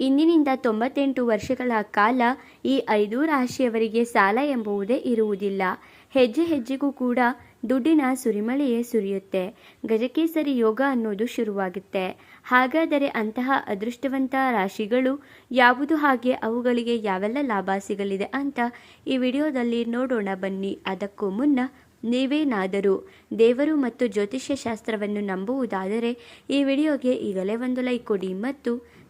ಇಂದಿನಿಂದ ತೊಂಬತ್ತೆಂಟು ವರ್ಷಗಳ ಕಾಲ ಈ ಐದೂ ರಾಶಿಯವರಿಗೆ ಸಾಲ ಎಂಬುವುದೇ ಇರುವುದಿಲ್ಲ. ಹೆಜ್ಜೆ ಹೆಜ್ಜೆಗೂ ಕೂಡ ದುಡ್ಡಿನ ಸುರಿಮಳೆಯೇ ಸುರಿಯುತ್ತೆ. ಗಜಕೇಸರಿ ಯೋಗ ಅನ್ನೋದು ಶುರುವಾಗುತ್ತೆ. ಹಾಗಾದರೆ ಅಂತಹ ಅದೃಷ್ಟವಂತ ರಾಶಿಗಳು ಯಾವುದು? ಹಾಗೆ ಅವುಗಳಿಗೆ ಯಾವೆಲ್ಲ ಲಾಭ ಸಿಗಲಿದೆ ಅಂತ ಈ ವಿಡಿಯೋದಲ್ಲಿ ನೋಡೋಣ ಬನ್ನಿ. ಅದಕ್ಕೂ ಮುನ್ನ ನೀವೇನಾದರೂ ದೇವರು ಮತ್ತು ಜ್ಯೋತಿಷ್ಯ ಶಾಸ್ತ್ರವನ್ನು ನಂಬುವುದಾದರೆ ಈ ವಿಡಿಯೋಗೆ ಈಗಲೇ ಒಂದು ಲೈಕ್ ಕೊಡಿ ಮತ್ತು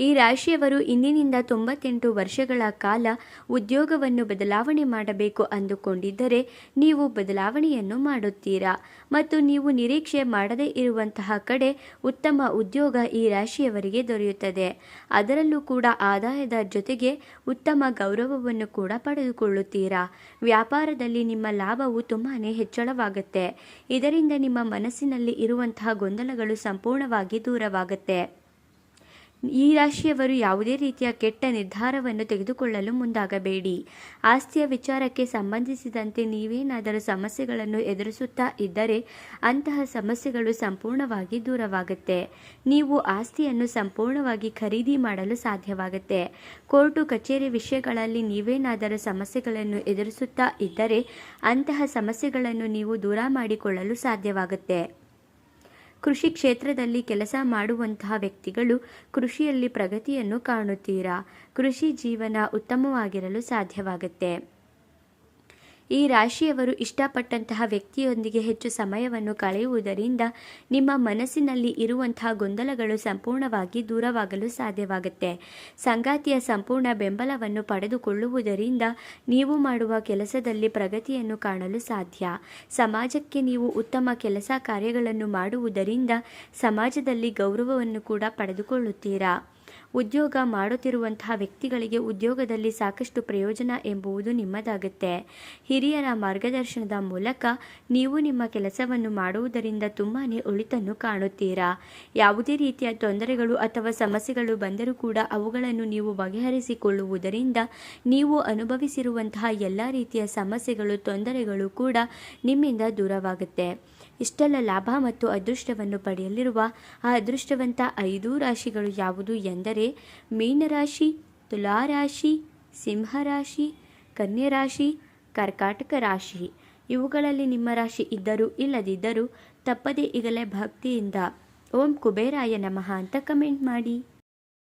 ಈ ರಾಶಿಯವರು ಇಂದಿನಿಂದ ತೊಂಬತ್ತೆಂಟು ವರ್ಷಗಳ ಕಾಲ ಉದ್ಯೋಗವನ್ನು ಬದಲಾವಣೆ ಮಾಡಬೇಕು ಅಂದುಕೊಂಡಿದ್ದರೆ ನೀವು ಬದಲಾವಣೆಯನ್ನು ಮಾಡುತ್ತೀರಾ? ಮತ್ತು ನೀವು ನಿರೀಕ್ಷೆ ಮಾಡದೇ ಇರುವಂತಹ ಕಡೆ ಉತ್ತಮ ಉದ್ಯೋಗ ಈ ರಾಶಿಯವರಿಗೆ ದೊರೆಯುತ್ತದೆ. ಅದರಲ್ಲೂ ಕೂಡ ಆದಾಯದ ಜೊತೆಗೆ ಉತ್ತಮ ಗೌರವವನ್ನು ಕೂಡ ಪಡೆದುಕೊಳ್ಳುತ್ತೀರಾ? ವ್ಯಾಪಾರದಲ್ಲಿ ನಿಮ್ಮ ಲಾಭವು ತುಂಬಾ ಹೆಚ್ಚಳವಾಗುತ್ತೆ. ಇದರಿಂದ ನಿಮ್ಮ ಮನಸ್ಸಿನಲ್ಲಿ ಇರುವಂತಹ ಗೊಂದಲಗಳು ಸಂಪೂರ್ಣವಾಗಿ ದೂರವಾಗುತ್ತೆ. ಈ ರಾಶಿಯವರು ಯಾವುದೇ ರೀತಿಯ ಕೆಟ್ಟ ನಿರ್ಧಾರವನ್ನು ತೆಗೆದುಕೊಳ್ಳಲು ಮುಂದಾಗಬೇಡಿ. ಆಸ್ತಿಯ ವಿಚಾರಕ್ಕೆ ಸಂಬಂಧಿಸಿದಂತೆ ನೀವೇನಾದರೂ ಸಮಸ್ಯೆಗಳನ್ನು ಎದುರಿಸುತ್ತಾ ಇದ್ದರೆ ಅಂತಹ ಸಮಸ್ಯೆಗಳು ಸಂಪೂರ್ಣವಾಗಿ ದೂರವಾಗುತ್ತೆ. ನೀವು ಆಸ್ತಿಯನ್ನು ಸಂಪೂರ್ಣವಾಗಿ ಖರೀದಿ ಮಾಡಲು ಸಾಧ್ಯವಾಗುತ್ತೆ. ಕೋರ್ಟು ಕಚೇರಿ ವಿಷಯಗಳಲ್ಲಿ ನೀವೇನಾದರೂ ಸಮಸ್ಯೆಗಳನ್ನು ಎದುರಿಸುತ್ತಾ ಇದ್ದರೆ ಅಂತಹ ಸಮಸ್ಯೆಗಳನ್ನು ನೀವು ದೂರ ಮಾಡಿಕೊಳ್ಳಲು ಸಾಧ್ಯವಾಗುತ್ತೆ. ಕೃಷಿ ಕ್ಷೇತ್ರದಲ್ಲಿ ಕೆಲಸ ಮಾಡುವಂತಹ ವ್ಯಕ್ತಿಗಳು ಕೃಷಿಯಲ್ಲಿ ಪ್ರಗತಿಯನ್ನು ಕಾಣುತ್ತೀರಾ? ಕೃಷಿ ಜೀವನ ಉತ್ತಮವಾಗಿರಲು ಸಾಧ್ಯವಾಗುತ್ತೆ. ಈ ರಾಶಿಯವರು ಇಷ್ಟಪಟ್ಟಂತಹ ವ್ಯಕ್ತಿಯೊಂದಿಗೆ ಹೆಚ್ಚು ಸಮಯವನ್ನು ಕಳೆಯುವುದರಿಂದ ನಿಮ್ಮ ಮನಸ್ಸಿನಲ್ಲಿ ಇರುವಂತಹ ಗೊಂದಲಗಳು ಸಂಪೂರ್ಣವಾಗಿ ದೂರವಾಗಲು ಸಾಧ್ಯವಾಗುತ್ತೆ. ಸಂಗಾತಿಯ ಸಂಪೂರ್ಣ ಬೆಂಬಲವನ್ನು ಪಡೆದುಕೊಳ್ಳುವುದರಿಂದ ನೀವು ಮಾಡುವ ಕೆಲಸದಲ್ಲಿ ಪ್ರಗತಿಯನ್ನು ಕಾಣಲು ಸಾಧ್ಯ. ಸಮಾಜಕ್ಕೆ ನೀವು ಉತ್ತಮ ಕೆಲಸ ಕಾರ್ಯಗಳನ್ನು ಮಾಡುವುದರಿಂದ ಸಮಾಜದಲ್ಲಿ ಗೌರವವನ್ನು ಕೂಡ ಪಡೆದುಕೊಳ್ಳುತ್ತೀರಾ? ಉದ್ಯೋಗ ಮಾಡುತ್ತಿರುವಂತಹ ವ್ಯಕ್ತಿಗಳಿಗೆ ಉದ್ಯೋಗದಲ್ಲಿ ಸಾಕಷ್ಟು ಪ್ರಯೋಜನ ಎಂಬುದು ನಿಮ್ಮದಾಗುತ್ತೆ. ಹಿರಿಯರ ಮಾರ್ಗದರ್ಶನದ ಮೂಲಕ ನೀವು ನಿಮ್ಮ ಕೆಲಸವನ್ನು ಮಾಡುವುದರಿಂದ ತುಂಬಾ ಒಳಿತನ್ನು ಕಾಣುತ್ತೀರಾ? ಯಾವುದೇ ರೀತಿಯ ತೊಂದರೆಗಳು ಅಥವಾ ಸಮಸ್ಯೆಗಳು ಬಂದರೂ ಕೂಡ ಅವುಗಳನ್ನು ನೀವು ಬಗೆಹರಿಸಿಕೊಳ್ಳುವುದರಿಂದ ನೀವು ಅನುಭವಿಸಿರುವಂತಹ ಎಲ್ಲ ರೀತಿಯ ಸಮಸ್ಯೆಗಳು, ತೊಂದರೆಗಳು ಕೂಡ ನಿಮ್ಮಿಂದ ದೂರವಾಗುತ್ತೆ. ಇಷ್ಟೆಲ್ಲ ಲಾಭ ಮತ್ತು ಅದೃಷ್ಟವನ್ನು ಪಡೆಯಲಿರುವ ಆ ಅದೃಷ್ಟವಂತ ಐದು ರಾಶಿಗಳು ಯಾವುದು ಎಂದರೆ ಮೀನರಾಶಿ, ತುಲಾರಾಶಿ, ಸಿಂಹರಾಶಿ, ಕನ್ಯರಾಶಿ, ಕರ್ಕಾಟಕ ರಾಶಿ. ಇವುಗಳಲ್ಲಿ ನಿಮ್ಮ ರಾಶಿ ಇದ್ದರೂ ಇಲ್ಲದಿದ್ದರೂ ತಪ್ಪದೇ ಈಗಲೇ ಭಕ್ತಿಯಿಂದ ಓಂ ಕುಬೇರಾಯ ನಮಃ ಅಂತ ಕಮೆಂಟ್ ಮಾಡಿ.